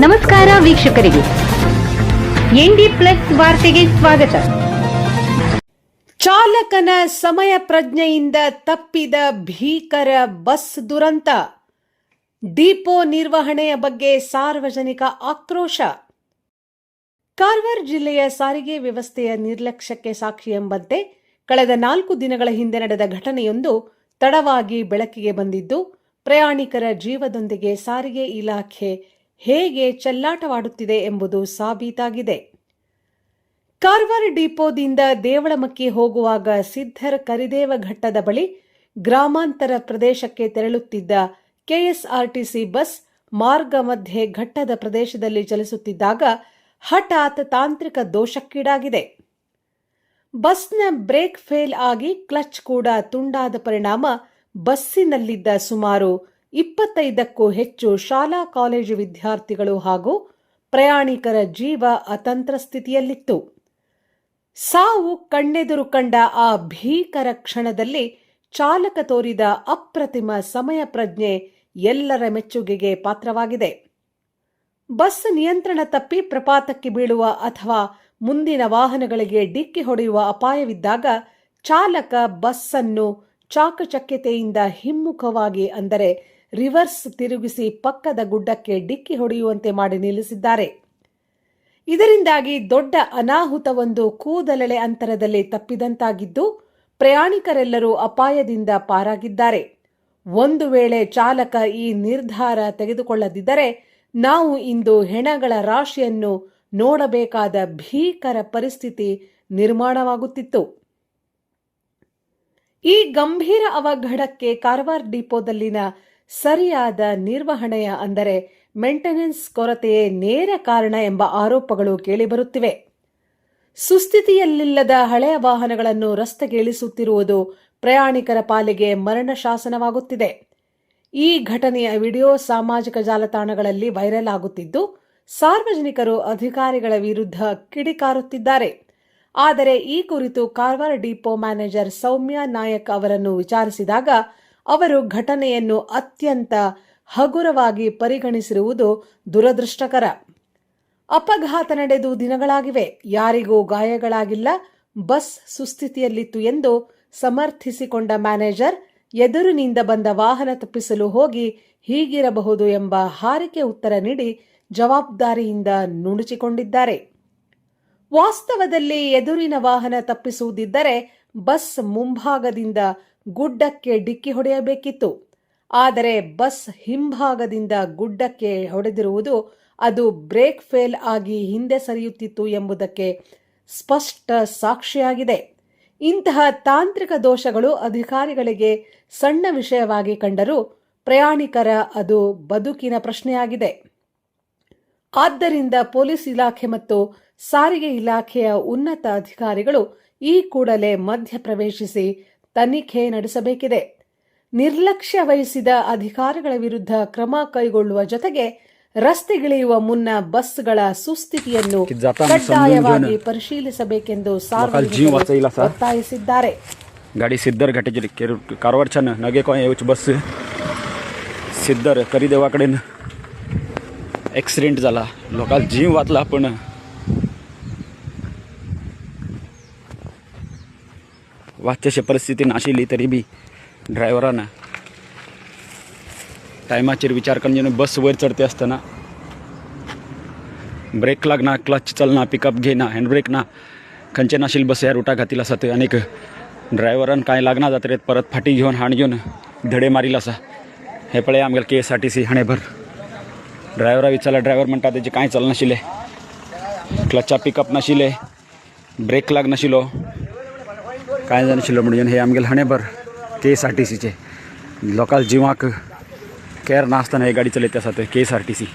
ನಮಸ್ಕಾರ ವೀಕ್ಷಕರಿಗೆ. ND plus ವಾರ್ತೆಗೆ ಸ್ವಾಗತ. ಚಾಲಕನ ಸಮಯ ಪ್ರಜ್ಞೆಯಿಂದ ತಪ್ಪಿದ ಭೀಕರ ಬಸ್ ದುರಂತ. ಡಿಪೋ ನಿರ್ವಹಣೆಯ ಬಗ್ಗೆ ಸಾರ್ವಜನಿಕ ಆಕ್ರೋಶ. ಕಾರವಾರ ಜಿಲ್ಲೆಯ ಸಾರಿಗೆ ವ್ಯವಸ್ಥೆಯ ನಿರ್ಲಕ್ಷ್ಯಕ್ಕೆ ಸಾಕ್ಷಿ ಎಂಬಂತೆ ಕಳೆದ ನಾಲ್ಕು ದಿನಗಳ ಹಿಂದೆ ನಡೆದ ಘಟನೆಯೊಂದು ತಡವಾಗಿ ಬೆಳಕಿಗೆ ಬಂದಿದ್ದು, ಪ್ರಯಾಣಿಕರ ಜೀವದೊಂದಿಗೆ ಸಾರಿಗೆ ಇಲಾಖೆ ಹೇಗೆ ಚೆಲ್ಲಾಟವಾಡುತ್ತಿದೆ ಎಂಬುದು ಸಾಬೀತಾಗಿದೆ. ಕಾರ್ವಾರ್ ಡಿಪೋದಿಂದ ದೇವಳಮಕ್ಕಿ ಹೋಗುವಾಗ ಸಿದ್ಧರ ಕರಿದೇವ ಘಟ್ಟದ ಬಳಿ ಗ್ರಾಮಾಂತರ ಪ್ರದೇಶಕ್ಕೆ ತೆರಳುತ್ತಿದ್ದ ಕೆಎಸ್ಆರ್ಟಿಸಿ ಬಸ್ ಮಾರ್ಗ ಮಧ್ಯೆ ಘಟ್ಟದ ಪ್ರದೇಶದಲ್ಲಿ ಚಲಿಸುತ್ತಿದ್ದಾಗ ಹಠಾತ್ ತಾಂತ್ರಿಕ ದೋಷಕ್ಕೀಡಾಗಿದೆ. ಬಸ್ನ ಬ್ರೇಕ್ ಫೇಲ್ ಆಗಿ ಕ್ಲಚ್ ಕೂಡ ತುಂಡಾದ ಪರಿಣಾಮ ಬಸ್ಸಿನಲ್ಲಿದ್ದ ಸುಮಾರು ಇಪ್ಪತ್ತೈದಕ್ಕೂ ಹೆಚ್ಚು ಶಾಲಾ ಕಾಲೇಜು ವಿದ್ಯಾರ್ಥಿಗಳು ಹಾಗೂ ಪ್ರಯಾಣಿಕರ ಜೀವ ಅತಂತ್ರ ಸ್ಥಿತಿಯಲ್ಲಿತ್ತು. ಸಾವು ಕಣ್ಣೆದುರು ಕಂಡ ಆ ಭೀಕರ ಕ್ಷಣದಲ್ಲಿ ಚಾಲಕ ತೋರಿದ ಅಪ್ರತಿಮ ಸಮಯ ಪ್ರಜ್ಞೆ ಎಲ್ಲರ ಮೆಚ್ಚುಗೆಗೆ ಪಾತ್ರವಾಗಿದೆ. ಬಸ್ ನಿಯಂತ್ರಣ ತಪ್ಪಿ ಪ್ರಪಾತಕ್ಕೆ ಬೀಳುವ ಅಥವಾ ಮುಂದಿನ ವಾಹನಗಳಿಗೆ ಡಿಕ್ಕಿ ಹೊಡೆಯುವ ಅಪಾಯವಿದ್ದಾಗ ಚಾಲಕ ಬಸ್ಸನ್ನು ಚಾಕಚಕ್ಯತೆಯಿಂದ ಹಿಮ್ಮುಖವಾಗಿ ಅಂದರೆ ರಿವರ್ಸ್ ತಿರುಗಿಸಿ ಪಕ್ಕದ ಗುಡ್ಡಕ್ಕೆ ಡಿಕ್ಕಿ ಹೊಡೆಯುವಂತೆ ಮಾಡಿ ನಿಲ್ಲಿಸಿದ್ದಾರೆ. ಇದರಿಂದಾಗಿ ದೊಡ್ಡ ಅನಾಹುತವೊಂದು ಕೂದಲೆಳೆ ಅಂತರದಲ್ಲಿ ತಪ್ಪಿದಂತಾಗಿದ್ದು, ಪ್ರಯಾಣಿಕರೆಲ್ಲರೂ ಅಪಾಯದಿಂದ ಪಾರಾಗಿದ್ದಾರೆ. ಒಂದು ವೇಳೆ ಚಾಲಕ ಈ ನಿರ್ಧಾರ ತೆಗೆದುಕೊಳ್ಳದಿದ್ದರೆ, ನಾವು ಇಂದು ಹೆಣಗಳ ರಾಶಿಯನ್ನು ನೋಡಬೇಕಾದ ಭೀಕರ ಪರಿಸ್ಥಿತಿ ನಿರ್ಮಾಣವಾಗುತ್ತಿತ್ತು. ಈ ಗಂಭೀರ ಅವಘಡಕ್ಕೆ ಕಾರವಾರ ಡಿಪೋದಲ್ಲಿನ ಸರಿಯಾದ ನಿರ್ವಹಣೆಯ ಅಂದರೆ ಮೆಂಟೆನೆನ್ಸ್ ಕೊರತೆಯೇ ನೇರ ಕಾರಣ ಎಂಬ ಆರೋಪಗಳು ಕೇಳಿಬರುತ್ತಿವೆ. ಸುಸ್ಥಿತಿಯಲ್ಲಿಲ್ಲದ ಹಳೆಯ ವಾಹನಗಳನ್ನು ರಸ್ತೆಗೆ ಇಳಿಸುತ್ತಿರುವುದು ಪ್ರಯಾಣಿಕರ ಪಾಲಿಗೆ ಮರಣ ಶಾಸನವಾಗುತ್ತಿದೆ. ಈ ಘಟನೆಯ ವಿಡಿಯೋ ಸಾಮಾಜಿಕ ಜಾಲತಾಣಗಳಲ್ಲಿ ವೈರಲ್ ಆಗುತ್ತಿದ್ದು, ಸಾರ್ವಜನಿಕರು ಅಧಿಕಾರಿಗಳ ವಿರುದ್ಧ ಕಿಡಿಕಾರುತ್ತಿದ್ದಾರೆ. ಆದರೆ ಈ ಕುರಿತು ಕಾರವಾರ ಡಿಪೋ ಮ್ಯಾನೇಜರ್ ಸೌಮ್ಯ ನಾಯಕ್ ಅವರನ್ನು ವಿಚಾರಿಸಿದಾಗ ಅವರು ಘಟನೆಯನ್ನು ಅತ್ಯಂತ ಹಗುರವಾಗಿ ಪರಿಗಣಿಸಿರುವುದು ದುರದೃಷ್ಟಕರ. ಅಪಘಾತ ನಡೆದು ದಿನಗಳಾಗಿವೆ. ಯಾರಿಗೂ ಗಾಯಗಳಾಗಿಲ್ಲ. ಬಸ್ ಸುಸ್ಥಿತಿಯಲ್ಲಿತ್ತು ಎಂದು ಸಮರ್ಥಿಸಿಕೊಂಡ ಮ್ಯಾನೇಜರ್, ಎದುರಿನಿಂದ ಬಂದ ವಾಹನ ತಪ್ಪಿಸಲು ಹೋಗಿ ಹೀಗಿರಬಹುದು ಎಂಬ ಹಾರಿಕೆ ಉತ್ತರ ನೀಡಿ ಜವಾಬ್ದಾರಿಯಿಂದ ನುಣುಚಿಕೊಂಡಿದ್ದಾರೆ. ವಾಸ್ತವದಲ್ಲಿ ಎದುರಿನ ವಾಹನ ತಪ್ಪಿಸುವುದಿದ್ದರೆ ಬಸ್ ಮುಂಭಾಗದಿಂದ ಗುಡ್ಡಕ್ಕೆ ಡಿಕ್ಕಿ ಹೊಡೆಯಬೇಕಿತ್ತು. ಆದರೆ ಬಸ್ ಹಿಂಭಾಗದಿಂದ ಗುಡ್ಡಕ್ಕೆ ಹೊಡೆದಿರುವುದು ಅದು ಬ್ರೇಕ್ ಫೇಲ್ ಆಗಿ ಹಿಂದೆ ಸರಿಯುತ್ತಿತ್ತು ಎಂಬುದಕ್ಕೆ ಸ್ಪಷ್ಟ ಸಾಕ್ಷಿಯಾಗಿದೆ. ಇಂತಹ ತಾಂತ್ರಿಕ ದೋಷಗಳು ಅಧಿಕಾರಿಗಳಿಗೆ ಸಣ್ಣ ವಿಷಯವಾಗಿ ಕಂಡರೂ ಪ್ರಯಾಣಿಕರ ಅದು ಬದುಕಿನ ಪ್ರಶ್ನೆಯಾಗಿದೆ. ಆದ್ದರಿಂದ ಪೊಲೀಸ್ ಇಲಾಖೆ ಮತ್ತು ಸಾರಿಗೆ ಇಲಾಖೆಯ ಉನ್ನತ ಅಧಿಕಾರಿಗಳು ಈ ಕೂಡಲೇ ಮಧ್ಯಪ್ರವೇಶಿಸಿ ತನಿಖೆ ನಡೆಸಬೇಕಿದೆ ನಿರ್ಲಕ್ಷ್ಯ ವಹಿಸಿದ ಅಧಿಕಾರಿಗಳ ವಿರುದ್ಧ ಕ್ರಮ ಕೈಗೊಳ್ಳುವ ಜೊತೆಗೆ ರಸ್ತೆಗಿಳಿಯುವ ಮುನ್ನ ಬಸ್ಗಳ ಸುಸ್ಥಿತಿಯನ್ನು ಕಡ್ಡಾಯವಾಗಿ ಪರಿಶೀಲಿಸಬೇಕೆಂದು जीव वाचयला ಸಾರ್ವಜನಿಕರು सा. ಒತ್ತಾಯಿಸಿದ್ದಾರೆ गाडी सिद्धर घाटाची केर कारवारच्यान नगे कोण येवची बस सिद्धर करिदेवाकडेन एक्सिडेंट जाला लोकांक जीव वाचला पण वाचशे परिस्थिती नाशिल्ली तरी बी ड्रायव्हरान टायमाचेर विचार करून बस वयर चढते आसतना ब्रेक लागना क्लच चलना पिकअप घेना हँड ब्रेक ना. खंयचे नाशिल बस ह्या रुटा घातील आसा थंय आनीक ड्रायव्हरान कांय लागना जातरेत परत फाटी घेवन हाण घेवन धडे मारील आसा हे पळय आमगेल K S R T C हाणेभर. ड्रायव्हरा विचारला ड्रायव्हर म्हणटा तेजें कांय चलनाशिल्लें क्लचा पिकअप नाशिल्ले ब्रेक लाग नाशिल्लो कांय जानाशिल्लो म्हणून? हे आमगेले हाणेभर के एस आर टी सीचे लोकांक जिवाक केअर नासतना हे गाडी चलयता आसा थंय के एस आर टी सी